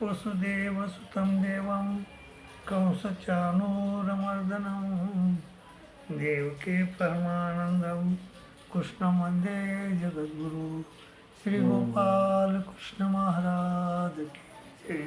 वसुदेवसुतं देवं कंसचानूरमर्दनं देवके परमानन्दं कृष्णमन्दे जगद्गुरु श्रीगोपाल कृष्ण महाराज की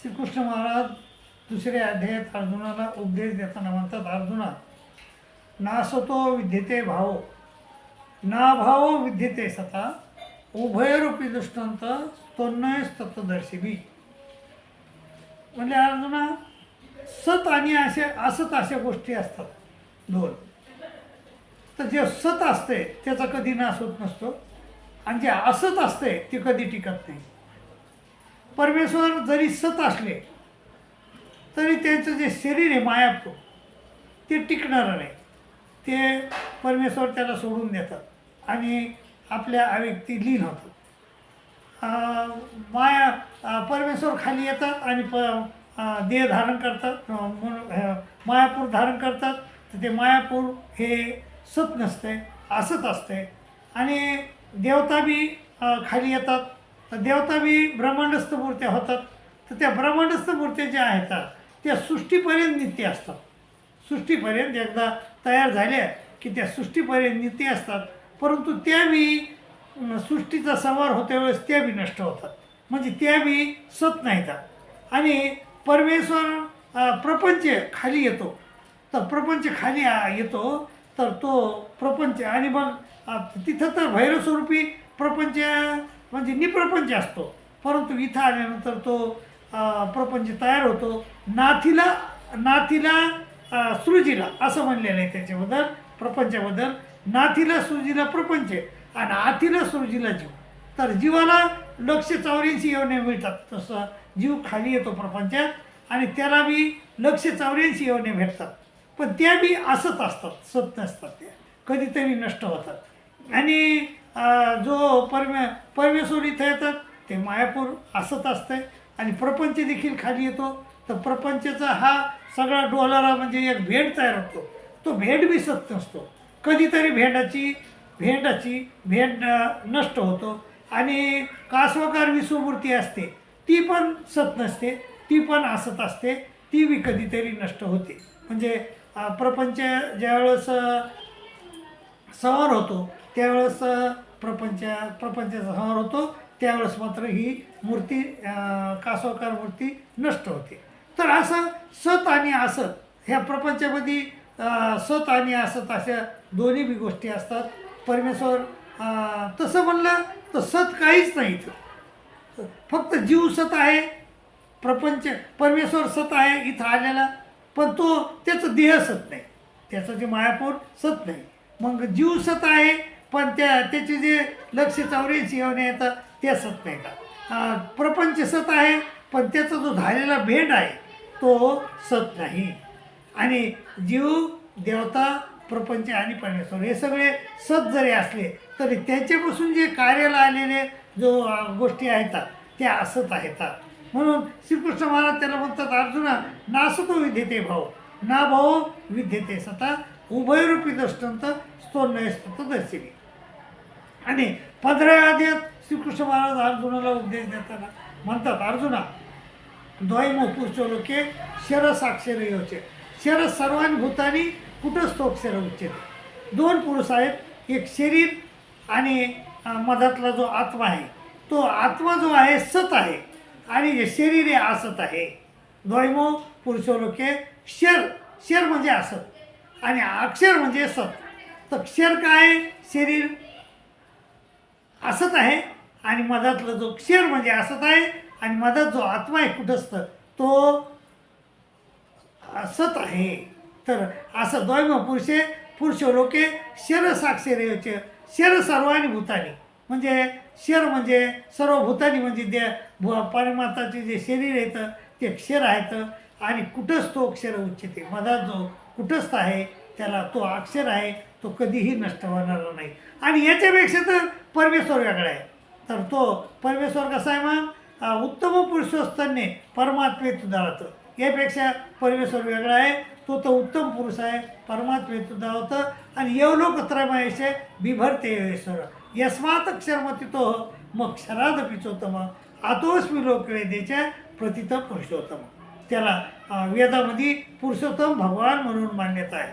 श्रीकृष्ण महाराज दुसऱ्या अध्यायात अर्जुनाला उपदेश देताना म्हणतात अर्जुना नासतो विद्यते भाव नाभाव विद्येते विद्यते सता उभयरूपी दृष्टांत स्तोन्नय तत्वदर्शिनी म्हणजे अर्जुना सत आणि असे असत अशा गोष्टी असतात दोन. तर जे सत असते त्याचा कधी नाश होत नसतो. आणि जे असत असते ते कधी टिकत नाही. परमेश्वर जरी सत असले तरी त्यांचं जे शरीर आहे मायापूर ते टिकणारं नाही. ते परमेश्वर त्याला सोडून देतात. आणि आपल्या व्यक्ती लीन होतात माया परमेश्वर खाली येतात आणि प देह धारण करतात. म्हणून, मायापूर धारण करतात. तर ते मायापूर हे सत नसते असत असते. आणि देवता बी खाली येतात. तर देवता बी ब्रह्मांडस्थ मूर्त्या होतात. तर त्या ब्रह्मांडस्थ मूर्त्या ज्या आहेत त्या सृष्टीपर्यंत नित्य असतात. सृष्टीपर्यंत एकदा तयार झाल्या की त्या सृष्टीपर्यंत नित्य असतात. परंतु त्या बी सृष्टीचा संवार होत्या वेळेस त्या बी नष्ट होतात. म्हणजे त्या बी सत नाहीत आणि परमेश्वर प्रपंच खाली येतो. तर प्रपंच खाली येतो तर तो प्रपंच आणि मग तिथं तर भैरस्वरूपी प्रपंच म्हणजे निप्रपंच असतो. परंतु इथं आल्यानंतर तो प्रपंच तयार होतो. नाथीला नाथीला सृजीला असं म्हणलेलं आहे त्याच्याबद्दल प्रपंचाबद्दल. नाथीला सृजीला प्रपंच आणि आतीला सृजीला जीव. तर जीवाला लक्ष चौऱ्याऐंशी येवणे मिळतात. तसं जीव खाली येतो प्रपंचात आणि त्याला बी लक्ष चौऱ्याऐंशी येवणे भेटतात. पण त्या बी असत असतात सत नसतात त्या. कधीतरी नष्ट होतात. आणि जो परमे परमेश्वर इथं येतात ते मायापूर असत असतंय. आणि प्रपंच देखील खाली येतो. तर प्रपंचाचा हा सगळा डोलारा म्हणजे एक भेट तयार होतो. तो भेट बी सत नसतो. कधीतरी भेंडाची भेंडाची भेंड नष्ट होतो. आणि कासवकार विश्वमूर्ती असते ती पण सत नसते ती पण असत असते ती बी कधीतरी नष्ट होते. म्हणजे प्रपंच ज्यावेळेस संवार संहार होतो त्यावेळेस प्रपंच प्रपंचाचा संहार होतो त्यावेळेस मात्र ही मूर्ती कासवकार मूर्ती नष्ट होते. तर असं सत आणि असत ह्या प्रपंचामध्ये सत आणि असत अशा दोन्ही बी गोष्टी असतात. परमेश्वर तसं म्हणलं तर सत काहीच नाही इथं. फक्त जीव सत आहे प्रपंच परमेश्वर सत आहे इथं आलेला पण तो त्याचं देह सत नाही. त्याचं जे मायापूर सत नाही. मग जीव सत आहे पण त्या त्याचे जे लक्ष चौऱ्याऐंशी येऊन येतं ते सत नाही का? प्रपंच सत आहे पण त्याचा जो झालेला भेट आहे तो सत नाही. आणि जीव देवता प्रपंच आणि परमेश्वर. हे सगळे सत जरी असले तरी त्याच्यापासून जे कार्याला आलेले जो गोष्टी आहेत त्या असत आहेत. म्हणून श्रीकृष्ण महाराज त्याला म्हणतात अर्जुना नासतो विद्यते भाऊ. ना भाऊ विद्यते सता. उभयरूपी दृष्टांत स्तोन्नय दर्शिनी. आणि पंधराव्या अध्यायात श्रीकृष्ण महाराज अर्जुनाला उपदेश देताना म्हणतात अर्जुना द्वैमो पुरुषो लोके शर साक्षर योचे शर सर्वांनी भूतानी कुठं स्तोक्षर उच्चते दोन पुरुष आहेत एक शरीर आणि मधातला जो आत्मा आहे तो आत्मा जो आहे सत आहे आणि शरीर हे असत आहे. द्वैमो पुरुषो लोके शर शर म्हणजे असत आणि अक्षर म्हणजे सत. तर क्षर काय आहे? शरीर असत आहे आणि मधातलं जो क्षर म्हणजे असत आहे आणि मधात जो आत्मा आहे कुठंसत तो असत आहे. तर असं द्वैम पुरुषे पुरुष लोके शर साक्षरेचे शर सर्वानी भूतानी. म्हणजे शर म्हणजे सर्व भूतानी म्हणजे दे भू परमाताचे जे शरीर येतं ते क्षर आहेत आणि कुठंच तो अक्षर उच्चते. मधात जो कुठंच आहे त्याला तो अक्षर आहे तो कधीही नष्ट होणार नाही. आणि याच्यापेक्षा तर परमेश्वर वेगळा आहे. तर तो परमेश्वर कसा आहे मग? उत्तम पुरुषोस्तन्य परमात्मे तुदावतं यापेक्षा परमेश्वर वेगळा आहे. तो तर उत्तम पुरुष आहे. परमात्मे होतं आणि येवलोक त्रयमहेशे बिभरते येश्वर यस्मात क्षरमतितो मग क्षराद चोत्तम आतोस्मी लोक वेदेच्या प्रतित पुरुषोत्तम. त्याला वेदामध्ये पुरुषोत्तम भगवान म्हणून मान्यता आहे.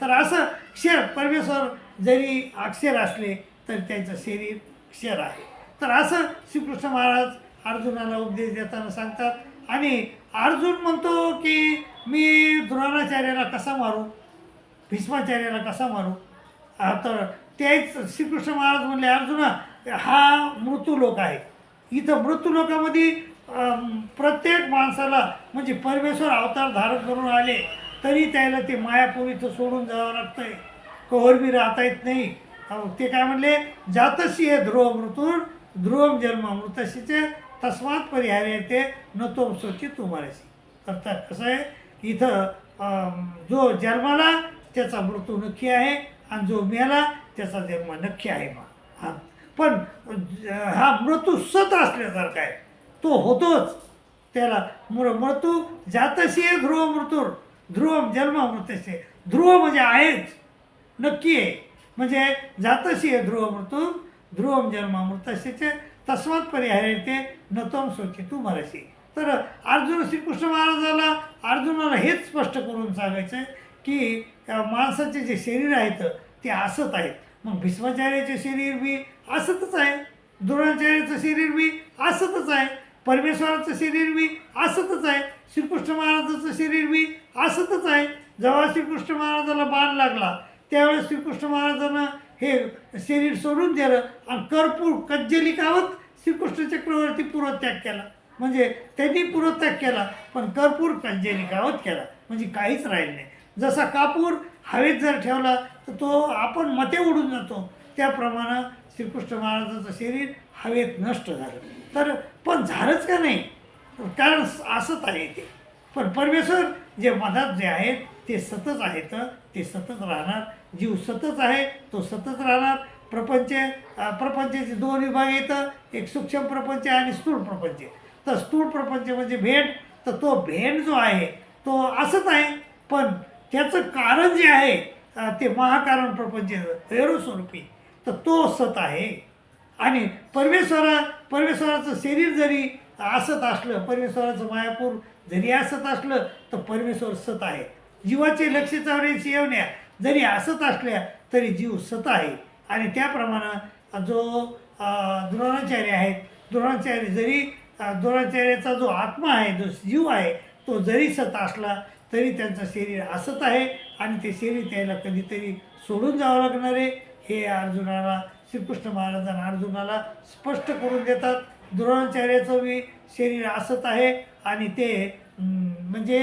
तर असं क्षर परमेश्वर जरी अक्षर असले तर त्यांचं शरीर क्षर आहे. तर असं श्रीकृष्ण महाराज अर्जुनाला उपदेश देताना सांगतात आणि अर्जुन म्हणतो की मी द्रोणाचार्याला कसा मारू? भीष्माचार्याला कसा मारू? तर तेच श्रीकृष्ण महाराज म्हणले अर्जुना हा मृत्यू लोक आहे. इथं मृत्यूलोकामध्ये लोकामध्ये प्रत्येक माणसाला म्हणजे परमेश्वर अवतार धारण करून आले तरी त्याला ते मायापूर इथं सोडून जावं लागतंय. कवर बी राहता येत नाही. अहो, ते काय म्हणले जातशी हे ध्रुव मृत्यू ध्रुवम जन्म मृतशीचे तस्मात परिहार ते न तो सोची तुम्हालाशी अर्थात कसं आहे? इथं जो जन्माला त्याचा मृत्यू नक्की आहे आणि जो मेला त्याचा जन्म नक्की आहे मग हा पण हा मृत्यू सत असल्यासारखा आहे. तो होतोच. त्याला मृ मृत्यू जातशी आहे ध्रुव मृत्यू ध्रुवम जन्म मृत्यशी ध्रुव म्हणजे आहेच. नक्की आहे. म्हणजे जातशी आहे ध्रुव मृत्यू ध्रुवम जन्म मृत्यशीचे तस्मात परिहार ते नतम सोची तू मराशी तर अर्जुन श्रीकृष्ण महाराजाला अर्जुनाला हेच स्पष्ट करून सांगायचं आहे की माणसाचे जे शरीर आहेत ते असत आहेत. मग भीष्माचार्याचे शरीर बी असतच आहे. द्रोणाचार्याचं शरीर बी असतच आहे. परमेश्वराचं शरीर बी असतच आहे. श्रीकृष्ण महाराजाचं शरीर बी असतच आहे. जेव्हा श्रीकृष्ण महाराजाला बाण लागला त्यावेळेस श्रीकृष्ण महाराजानं हे शरीर सोडून दिलं आणि कर्पूर कज्जलिकावत श्रीकृष्ण चक्रवर्ती पूर्वत्याग केला. म्हणजे त्यांनी पूर्वत्याग केला पण कर्पूर कज्जलिकावत केला. म्हणजे काहीच राहिलं नाही. जसा कापूर हवेत जर ठेवला तर तो आपण मते उडून जातो. त्याप्रमाणे श्रीकृष्ण महाराजाचं शरीर हवेत नष्ट झालं. तर पण झालंच का नाही? कारण असंच आहे ते. पण परमेश्वर जे मधात जे आहेत ते सतत आहेत ते सतत राहणार. जीव सतत आहे तो सतत राहणार. प्रपंच प्रपंचाचे दोन विभाग येतं एक सूक्ष्म प्रपंच आणि स्थूल प्रपंच तर स्थूल प्रपंच म्हणजे भेट तर तो भेंड जो आहे तो असंच आहे. पण त्याचं कारण जे आहे ते महाकारण प्रपंच स्वरूपी तर तो सत आहे. आणि परमेश्वरा परमेश्वराचं शरीर जरी असत असलं परमेश्वराचं मायापूर जरी असत असलं तर परमेश्वर सत आहे. जीवाचे लक्ष चावण्याची येवण्या जरी असत असल्या तरी जीव सत आहे. आणि त्याप्रमाणे जो द्रोणाचार्य आहेत द्रोणाचार्य जरी द्रोणाचार्याचा जो आत्मा आहे जो जीव आहे तो जरी सत असला तरी त्यांचं शरीर असत आहे. आणि ते शरीर त्याला कधीतरी सोडून जावं लागणार आहे. हे अर्जुनाला श्रीकृष्ण महाराजांना अर्जुनाला स्पष्ट करून देतात. द्रोणाचार्याचं बी शरीर असत आहे. आणि ते म्हणजे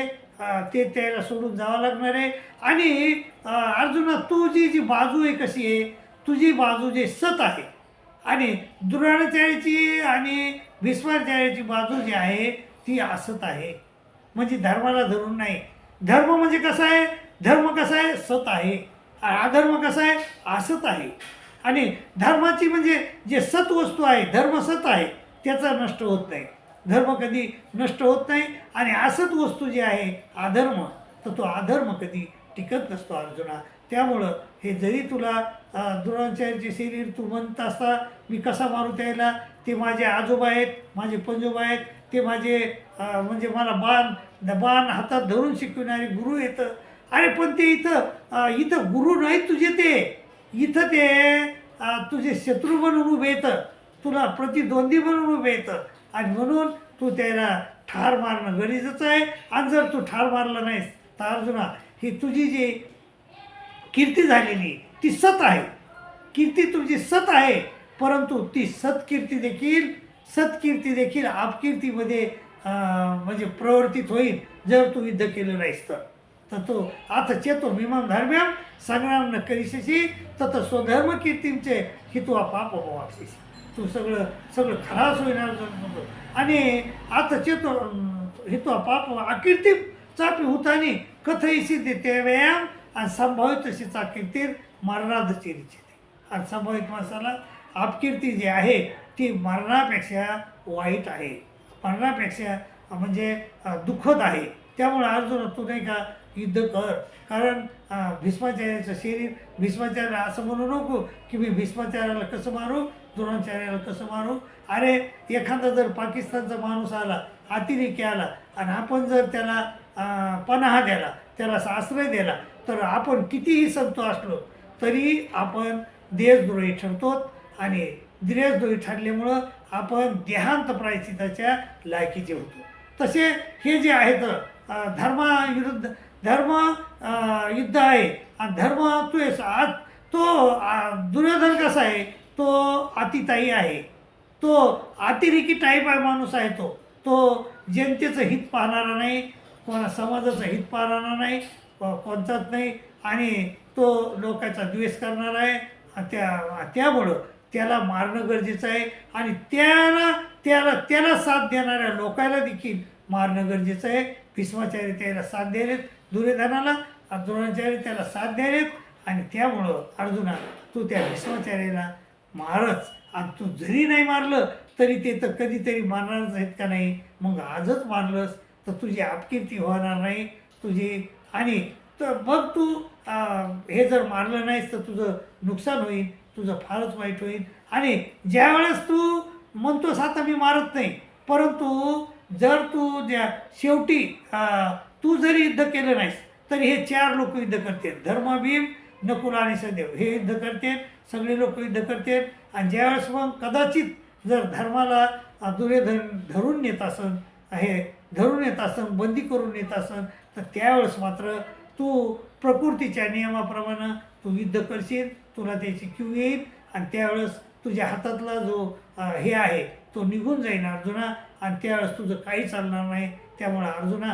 ते त्याला सोडून जावं लागणार आहे. आणि अर्जुना तुझी जी बाजू आहे कशी आहे? तुझी बाजू जे सत आहे. आणि द्रोणाचार्याची आणि भीष्माचार्याची बाजू जी आहे ती असत आहे. म्हणजे धर्माला धरून नाही. धर्म म्हणजे कसा आहे? धर्म कसा आहे? सत आहे. अधर्म कसा आहे? असत आहे. आणि धर्माची म्हणजे जे सत वस्तू आहे धर्म सत आहे त्याचा नष्ट होत नाही. धर्म कधी नष्ट होत नाही. आणि असत वस्तू जी आहे अधर्म तर तो अधर्म कधी टिकत नसतो अर्जुना. त्यामुळं हे जरी तुला अं, शरीर तू म्हणत असता मी कसा मारू त्याला? ते माझे आजोबा आहेत माझे पंजोबा आहेत ते माझे म्हणजे मला बाण बाण हातात धरून शिकविणारे गुरु येतं अरे पण ते इथं इथं गुरु नाहीत तुझे ते. इथं ते तुझे शत्रू म्हणून उभे येतं तुला प्रतिद्वंदी म्हणून उभे येतं आणि म्हणून तू त्याला ठार मारणं गरजेचं आहे. आणि जर तू ठार मारला नाहीस तर अर्जुना ही तुझी जी कीर्ती झालेली ती सत आहे. कीर्ती तुमची सत आहे परंतु ती सत्कीर्ती देखील सत्कीर्ती देखील आपकीर्तीमध्ये म्हणजे प्रवर्तित होईल जर तू युद्ध केलं नाहीस तर. तर तो आता चेतो विमान धर्म्याम संग्राम न करिष्यसी तत स्वधर्म कीर्तींचे हितवा पाप वापसीस तू सगळं सगळं खरास होईणार आणि आता चेतो हे तो पाप अकीर्ती चापी होतानी कथईशी देते व्यायाम आणि संभावित तशीचा कीर्तीर मरणादची रिचिते आणि संभावित माणसाला अपकीर्ती जी आहे ती मरणापेक्षा वाईट आहे. मरणापेक्षा म्हणजे दुःखद आहे. त्यामुळे अर्जुन तू नाही का युद्ध कर. कारण भीष्माचार्याचं शरीर भीष्माचार्याला असं म्हणू नको की मी भीष्माचार्याला कसं मारू? द्रोणाचार्याला कसं मारू? अरे एखादा जर पाकिस्तानचा माणूस आला अतिरेकी आला आणि आपण जर त्याला पनाहा द्याला त्याला आश्रय दिला तर आपण कितीही संतो असलो तरी आपण देशद्रोही ठरतो आणि देशद्रोही ठरल्यामुळं आपण देहांत प्रायचिताच्या लायकीचे होतो. तसे हे जे आहेत धर्माविरुद्ध धर्म युद्ध आहे आणि धर्म तो आज तो दुर्योधन कसा आहे? तो अतिताई आहे. तो अतिरेकी टाईप आहे माणूस आहे तो. तो जनतेचं हित पाहणारा नाही कोणा समाजाचं हित पाहणारा नाही कोणताच नाही आणि तो लोकांचा द्वेष करणार आहे. त्या त्यामुळं त्याला मारणं गरजेचं आहे आणि त्याला त्याला त्याला साथ देणाऱ्या लोकांना देखील मारणं गरजेचं आहे. भीष्माचार्य त्याला साथ द्यायलेत दुर्योधनाला द्रोणाचार्य त्याला साथ द्यायलेत आणि त्यामुळं अर्जुना तू त्या भीष्माचार्याला मारच आणि तू जरी नाही मारलं तरी ते तर कधीतरी मारणारच आहेत का नाही? मग आजच मारलंस तर तुझी आपकीर्ती होणार नाही. तुझी आणि तर मग तू हे जर मारलं नाहीस तर तुझं नुकसान होईल तुझं फारच वाईट होईल. आणि ज्यावेळेस तू म्हणतोस आता मी मारत नाही. परंतु जर तू ज्या शेवटी तू जरी युद्ध केलं नाहीस तर हे चार लोक युद्ध करतील. धर्मभीम नकुल आणि सहदेव हे युद्ध करते सगळे लोक युद्ध करते आणि ज्यावेळेस मग कदाचित जर धर्माला दुर्योधन धरून नेत असन हे धरून येत असन बंदी करून येत असन तर त्यावेळेस मात्र तू प्रकृतीच्या नियमाप्रमाणे तू युद्ध करशील तुला त्याची क्यू येईल आणि त्यावेळेस तुझ्या हातातला जो हे आहे तो निघून जाईल अर्जुना आणि त्यावेळेस तुझं काही चालणार नाही. त्यामुळं अर्जुना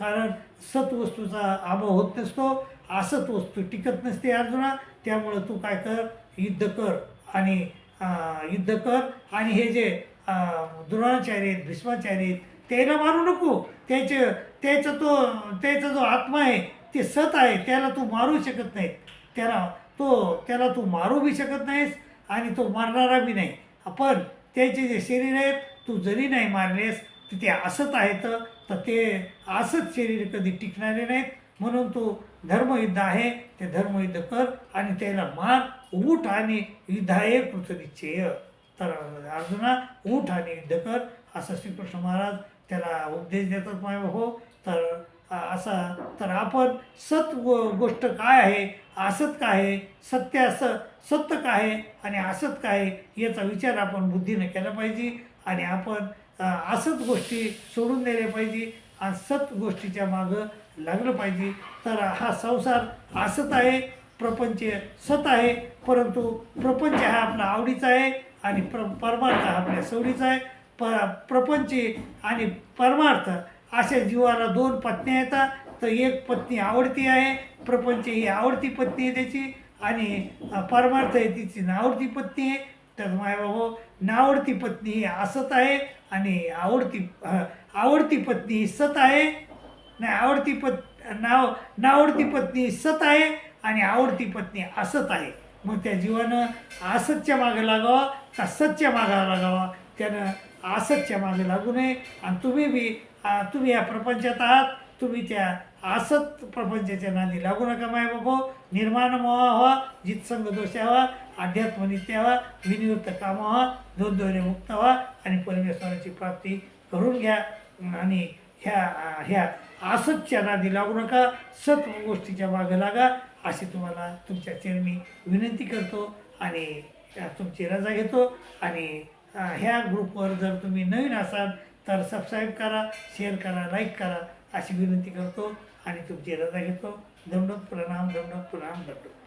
कारण सत्वस्तूचा अभाव होत नसतो. असत वस्तू टिकत नसते अर्जुना त्यामुळं तू काय कर युद्ध कर आणि युद्ध कर आणि हे जे द्रोणाचार्य आहेत भीष्माचार्य आहेत त्याला मारू नको. त्याचे त्याचा तो त्याचा जो आत्मा आहे ते सत आहे त्याला तू मारू शकत नाही. त्याला तो त्याला तू मारू बी शकत नाहीस आणि तो मारणारा बी नाही. पण त्याचे जे शरीर आहेत तू जरी नाही मारलेस तर ते असत आहेत तर ते असंच शरीर कधी टिकणारे नाहीत. म्हणून तू धर्मयुद्ध आहे ते धर्मयुद्ध कर आणि त्याला मार उठ आणि युद्धाय पृथ्वीचेय तर अर्जुना उठ आणि युद्ध कर असं श्रीकृष्ण महाराज त्याला उपदेश देतात माय हो तर असा तर आपण सत गो गोष्ट काय आहे? असत काय आहे? सत्य असं सत्य काय आहे? आणि असत काय आहे? याचा विचार आपण बुद्धीनं केला पाहिजे आणि आपण असत गोष्टी सोडून दिल्या पाहिजे. आणि सत गोष्टीच्या मागं लागलं पाहिजे. तर हा संसार असत आहे प्रपंच सत आहे परंतु प्रपंच हा आपला आवडीचा आहे आणि प्र परमार्थ हा आपल्या सवडीचा आहे. प प्रपंच आणि परमार्थ अशा जीवाला दोन पत्न्या येतात. तर एक पत्नी आवडती आहे प्रपंच ही आवडती पत्नी आहे त्याची आणि परमार्थ आहे तिची नावडती पत्नी आहे. तर मायबाबा नावडती पत्नी ही असत आहे आणि आवडती आवडती पत्नी ही सत आहे. नाही आवडती पत् नाव नावडती पत्नी सत आहे आणि आवडती पत्नी असत आहे. मग त्या जीवानं असतच्या मागे लागावा का सतच्या मागा लागावा? त्यानं असतच्या मागे लागू नये. आणि तुम्ही बी तुम्ही या प्रपंचात आहात तुम्ही त्या असत प्रपंचाच्या नादी लागू नका माय बाबा निर्माण मोहा व्हा जितसंग दोष व्हा अध्यात्म नित्य व्हा विनिवृत्त काम व्हा दोन दोरे मुक्त व्हा आणि परमेश्वराची प्राप्ती करून घ्या. आणि ह्या ह्या असतच्या नादी लागू नका सत गोष्टीच्या मागे लागा. अशी तुम्हाला तुमच्या चरणी विनंती करतो आणि तुमची रजा घेतो. आणि ह्या ग्रुपवर जर तुम्ही नवीन असाल तर सबस्क्राईब करा शेअर करा लाईक करा अशी विनंती करतो आणि तुमची रजा घेतो. दमडक प्रणाम दमडक प्रणाम दमडक